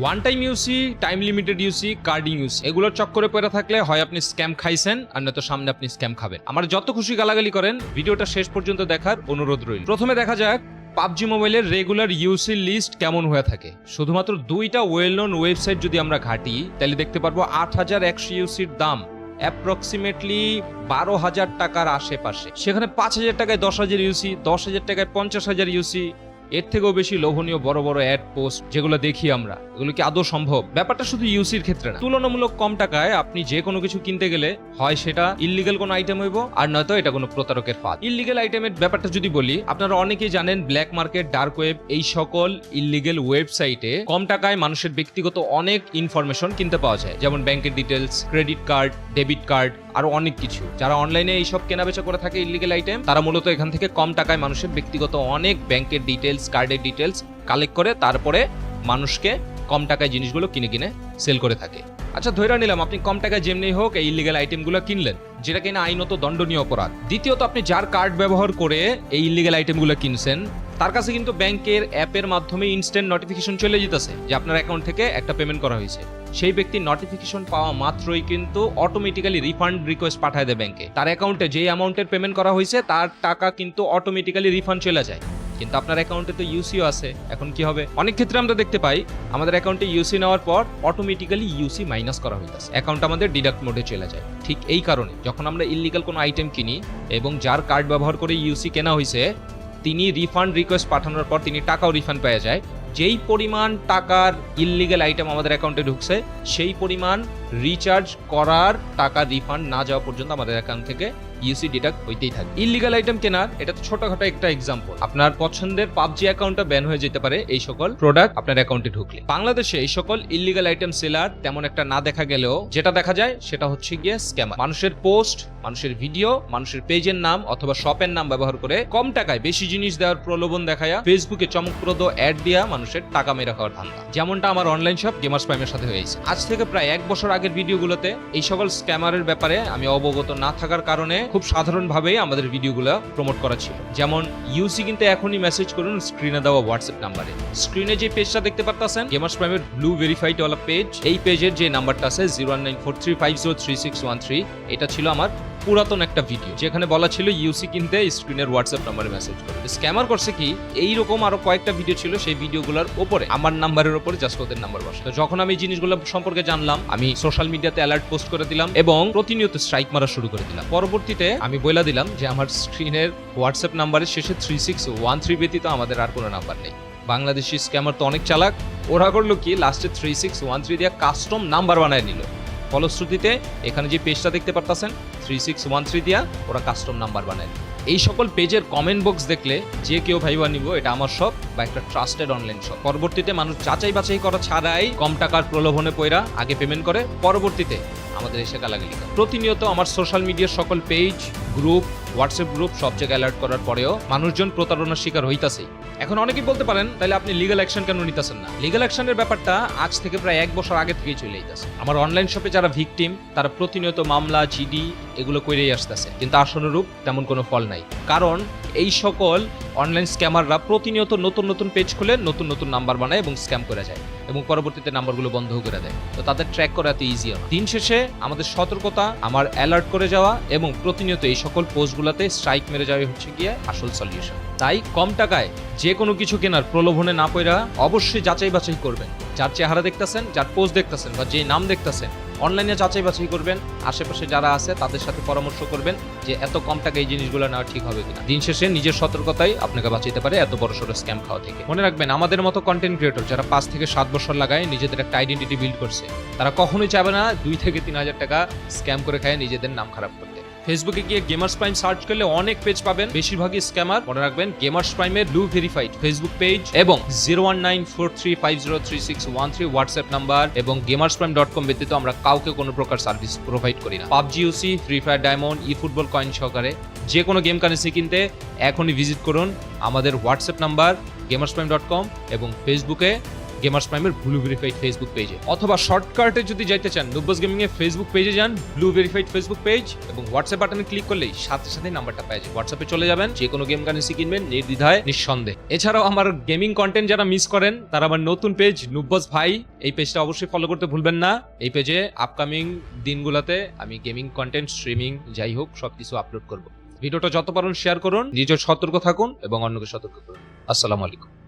One time UC time limited UC carding UC এগুলোর চক্করে পড়ে থাকলে হয় আপনি স্ক্যাম খাইছেন, আর নয়তো সামনে আপনি স্ক্যাম খাবেন। আমার যত খুশি গালাগালি করেন, ভিডিওটা শেষ পর্যন্ত দেখার অনুরোধ রইল। প্রথমে দেখা যাক পাবজি মোবাইলের রেগুলার ইউসি লিস্ট কেমন হয়ে থাকে। শুধুমাত্র দুইটা ওয়েল নোন ওয়েবসাইট যদি আমরা ঘাটি, তাহলে দেখতে পারব আট হাজার একশো ইউসির দাম অ্যাপ্রক্সিমেটলি বারো হাজার টাকার আশেপাশে। সেখানে পাঁচ হাজার টাকায় দশ হাজার ইউসি দশ হাজার টাকায় পঞ্চাশ হাজার ইউসি এর থেকেও বেশি লোভনীয় বড় বড় অ্যাড পোস্ট যেগুলো দেখি আমরা, এগুলো কি আদৌ সম্ভব? ব্যাপারটা শুধু ইউসির ক্ষেত্রে না। তুলনামূলক কম টাকায় আপনি যে কোনো কিছু কিনতে গেলে হয় সেটা ইলিগেল কোনো আইটেম হইব, আর নয়তো এটা কোনো প্রতারকের ফাঁদ। ইলিগেল আইটেমের ব্যাপারটা যদি বলি, আপনারা অনেকেই জানেন ব্ল্যাক মার্কেট ডার্ক ওয়েব এই সকল ইলিগেল ওয়েবসাইটে কম টাকায় মানুষের ব্যক্তিগত অনেক ইনফরমেশন কিনতে পাওয়া যায়। যেমন ব্যাংকের details credit card debit card আরও অনেক কিছু। যারা অনলাইনে এইসব কেনাবেচা করে থাকে ইলিগেল আইটেম তারা মূলত এখান থেকে কম টাকায় মানুষের ব্যক্তিগত অনেক ব্যাংকের ডিটেলস কার্ডের ডিটেলস কালেক্ট করে, তারপরে মানুষকে কম টাকায় জিনিসগুলো কিনে কিনে সেল করে থাকে। আচ্ছা ধরে নিলাম, আপনি কম টাকায় যেমনি হোক এই ইলিগেল আইটেমগুলো কিনলেন, যেটা কিনা আইনত দণ্ডনীয় অপরাধ। দ্বিতীয়ত, আপনি যার কার্ড ব্যবহার করে এই ইলিগেল আইটেমগুলো কিনছেন তার কাছে কিন্তু ব্যাংকের অ্যাপের মাধ্যমে ইনস্ট্যান্ট নোটিফিকেশন চলে যেতেছে যে আপনার অ্যাকাউন্ট থেকে একটা পেমেন্ট করা হয়েছে। সেই ব্যক্তি নোটিফিকেশন পাওয়া মাত্রই কিন্তু অটোমেটিক্যালি রিফান্ড রিকোয়েস্ট পাঠায় দেয় ব্যাংকে। তার অ্যাকাউন্টে যে অ্যামাউন্টের পেমেন্ট করা হয়েছে, তার টাকা কিন্তু অটোমেটিক্যালি রিফান্ড চলে যায়। কিন্তু আপনার অ্যাকাউন্টে তো ইউসিও আছে, এখন কি হবে? অনেক ক্ষেত্রে আমরা দেখতে পাই, আমাদের অ্যাকাউন্টে ইউসি নেওয়ার পর অটোমেটিক্যালি ইউসি মাইনাস করা হইতেছে। অ্যাকাউন্ট আমাদের ডিডাক্ট মোডে চলে যায়। ঠিক এই কারণে যখন আমরা ইলিগাল কোনো আইটেম কিনি এবং যার কার্ড ব্যবহার করে ইউসি কেনা হয়েছে তিনি রিফান্ড রিকোয়েস্ট পাঠানোর পর তিনি টাকাও রিফান্ড পেয়ে যায়। যেই পরিমাণ টাকার ইললিগাল আইটেম আমাদের অ্যাকাউন্টে ঢুকছে, সেই পরিমাণ রিচার্জ করার টাকা রিফান্ড না যাওয়া পর্যন্ত আমাদের অ্যাকাউন্ট থেকে ইউসি ডিডাক্ট হইতেই থাকে ইলিগাল আইটেম কেনার, এটা তো ছোটখাটো একটা এক্সাম্পল আপনার পছন্দের পাবজি অ্যাকাউন্টটা ব্যান হয়ে যেতে পারে এই সকল প্রোডাক্ট আপনার অ্যাকাউন্টে ঢুকলে। বাংলাদেশে এই সকল ইললিগাল আইটেম সেলার তেমন একটা না দেখা গেলেও যেটা দেখা যায় সেটা হচ্ছে গিয়ে স্ক্যামার মানুষের পোস্ট মানুষের ভিডিও মানুষের পেজের নাম অথবা শপের নাম ব্যবহার করে কম টাকায় বেশি জিনিস দেওয়ার প্রলোভন দেখায় ফেসবুকে চমকপ্রদ অ্যাড দিয়া মানুষের টাকা মেরে খাওয়ার ধান্দা। যেমনটা আমার অনলাইন শপ গেমার্স প্রাইমের সাথে হয়েছে। আজ থেকে প্রায় এক বছর আগের ভিডিওগুলোতে এই সকল স্ক্যামারের ব্যাপারে আমি অবগত না থাকার কারণে খুব সাধারণভাবেই আমাদের ভিডিওগুলো প্রমোট করা ছিল। যেমন ইউসি কিন্তু এখনই মেসেজ করুন স্ক্রিনে দেওয়া হোয়াটসঅ্যাপ নাম্বারে। স্ক্রিনে যে পেজটা দেখতে পারতেছেন গেমার্স প্রাইমের ব্লু ভেরিফাইড ওয়ালা পেজ এই পেজের যে নাম্বারটা আছে zero nine four three five zero three six one three এটা ছিল আমার পুরাতন একটা ভিডিও যেখানে বলা ছিল ইউসি কিনতে স্ক্রিনের হোয়াটসঅ্যাপ নাম্বারে মেসেজ করে। স্ক্যামার করছে কি, এইরকম আরও কয়েকটা ভিডিও ছিল সেই ভিডিওগুলোর উপরে আমার নাম্বারের উপরে জাস্ট ওদের নাম্বার বসে। তো যখন আমি জিনিসগুলো সম্পর্কে জানলাম, আমি সোশ্যাল মিডিয়াতে অ্যালার্ট পোস্ট করে দিলাম এবং প্রতিনিয়ত স্ট্রাইক মারা শুরু করে দিলাম। পরবর্তীতে আমি বলে দিলাম যে আমার স্ক্রিনের হোয়াটসঅ্যাপ নাম্বারের শেষে থ্রি সিক্স ওয়ান থ্রি ব্যতীত আমাদের আর কোনো নাম্বার নেই। বাংলাদেশি স্ক্যামার তো অনেক চালাক, ওরা করল কি লাস্টে থ্রি সিক্স ওয়ান থ্রি দিয়ে কাস্টম নাম্বার বানায় নিল। ফলশ্রুতিতে এখানে যে পেজটা দেখতে পারতেছেন থ্রি সিক্স ওয়ান থ্রি দিয়া ওরা কাস্টম নাম্বার বানায়। এই সকল পেজের কমেন্ট বক্স দেখলে যে কেউ ভাইবা নিব, এটা আমার শপ বা একটা ট্রাস্টেড অনলাইন শপ পরবর্তীতে মানুষ যাচাই বাছাই করা ছাড়াই কম টাকার প্রলোভনে পয়রা আগে পেমেন্ট করে, পরবর্তীতে আমাদের এসে গালাগালি প্রতিনিয়ত আমার সোশ্যাল মিডিয়ার সকল পেজ গ্রুপ হোয়াটসঅ্যাপ গ্রুপ সব জায়গায় অ্যালার্ট করার পরেও মানুষজন প্রতারণার শিকার হইতাছেই এখন অনেকেই বলতে পারেন তাহলে আপনি লিগাল অ্যাকশন কেন নিতেছেন না? লিগাল অ্যাকশনের ব্যাপারটা আজ থেকে প্রায় এক বছর আগে থেকেই চলে যাচ্ছে আমার অনলাইন শপে যারা ভিকটিম তারা প্রতিনিয়ত মামলা জিডি এগুলো করেই আসতেছে। কিন্তু আসনুরূপ তেমন কোনো ফল নাই। কারণ এই সকল অনলাইন স্ক্যামাররা প্রতিনিয়ত নতুন নতুন পেজ খুলে, নতুন নতুন নাম্বার বানায় এবং স্ক্যাম করে যায়। এবং পরবর্তীতে নাম্বারগুলো বন্ধ করে দেয়। তো তাদের ট্র্যাক করা এত ইজি হয় দিন শেষে আমাদের সতর্কতা, আমার অ্যালার্ট করে যাওয়া এবং প্রতিনিয়ত এই সকল পোস্টগুলোতে স্ট্রাইক মেরে যাওয়া হচ্ছে গিয়ে আসল সলিউশন তাই কম টাকায় যে কোনো কিছু কেনার প্রলোভনে না পড়া অবশ্যই যাচাই বাছাই করবেন। যার চেহারা দেখতেছেন, যার পোস্ট দেখতেছেন বা যে নাম দেখতেছেন অনলাইনে যাচাই বাছাই করবেন, আশেপাশে যারা আছে তাদের সাথে পরামর্শ করবেন যে এত কম টাকা এই জিনিসগুলো নেওয়া ঠিক হবে কিনা। দিন শেষে নিজের সতর্কতাই আপনাকে বাঁচাইতে পারে এত বড় সড়ো স্ক্যাম খাওয়া থেকে। মনে রাখবেন, আমাদের মতো কন্টেন্ট ক্রিয়েটর যারা পাঁচ থেকে সাত বছর লাগায় নিজেদের একটা আইডেন্টিটি বিল্ড করছে, তারা কখনোই চাবে না দুই থেকে তিন হাজার টাকা স্ক্যাম করে খায় নিজেদের নাম খারাপ করতে। ফেসবুকে গিয়ে গেমার্স প্রাইম সার্চ করলে অনেক পেজ পাবেন। বেশিরভাগই স্ক্যামার মনে রাখবেন গেমার্স প্রাইমের ব্লু ভেরিফাইড ফেসবুক পেজ এবং zero one nine four three five zero three six one three WhatsApp number এবং গেমার্স প্রাইম ডট কম ব্যতীত আমরা কাউকে কোনো প্রকার সার্ভিস প্রোভাইড করি না। PUBG UC Free Fire diamond ই ফুটবল কয়েন সহকারে যে কোনো গেম কারেন্সি কিনতে এখনই ভিজিট করুন। আমাদের WhatsApp number Gamers Prime dot com এবং ফেসবুকে গেমার্স প্রাইমের ব্লু ভেরিফাইড ফেসবুক পেজে অথবা শর্টকাটে যদি যাইতে চান নুব্বাস গেমিং এর ফেসবুক পেজে যান ব্লু ভেরিফাইড ফেসবুক পেজ এবং হোয়াটসঅ্যাপ বাটনে ক্লিক করলেই সাথে সাথে নাম্বারটা পেয়ে যাবেন হোয়াটসঅ্যাপে চলে যাবেন যে কোনো গেম কারেন্সি কিনবেন নির্দ্বিধায়, নিঃসন্দেহে। এছাড়াও আমার গেমিং কন্টেন্ট যারা মিস করেন, তারা আমার নতুন পেজ নুব্বাস ভাই, এই পেজটা অবশ্যই ফলো করতে ভুলবেন না। এই পেজে আপকামিং দিনগুলোতে আমি গেমিং কন্টেন্ট স্ট্রিমিং যাই হোক, সবকিছু আপলোড করব। ভিডিওটা যত পারুন শেয়ার করুন নিজের সতর্ক থাকুন এবং অন্যকে সতর্ক করুন। আসসালামু আলাইকুম।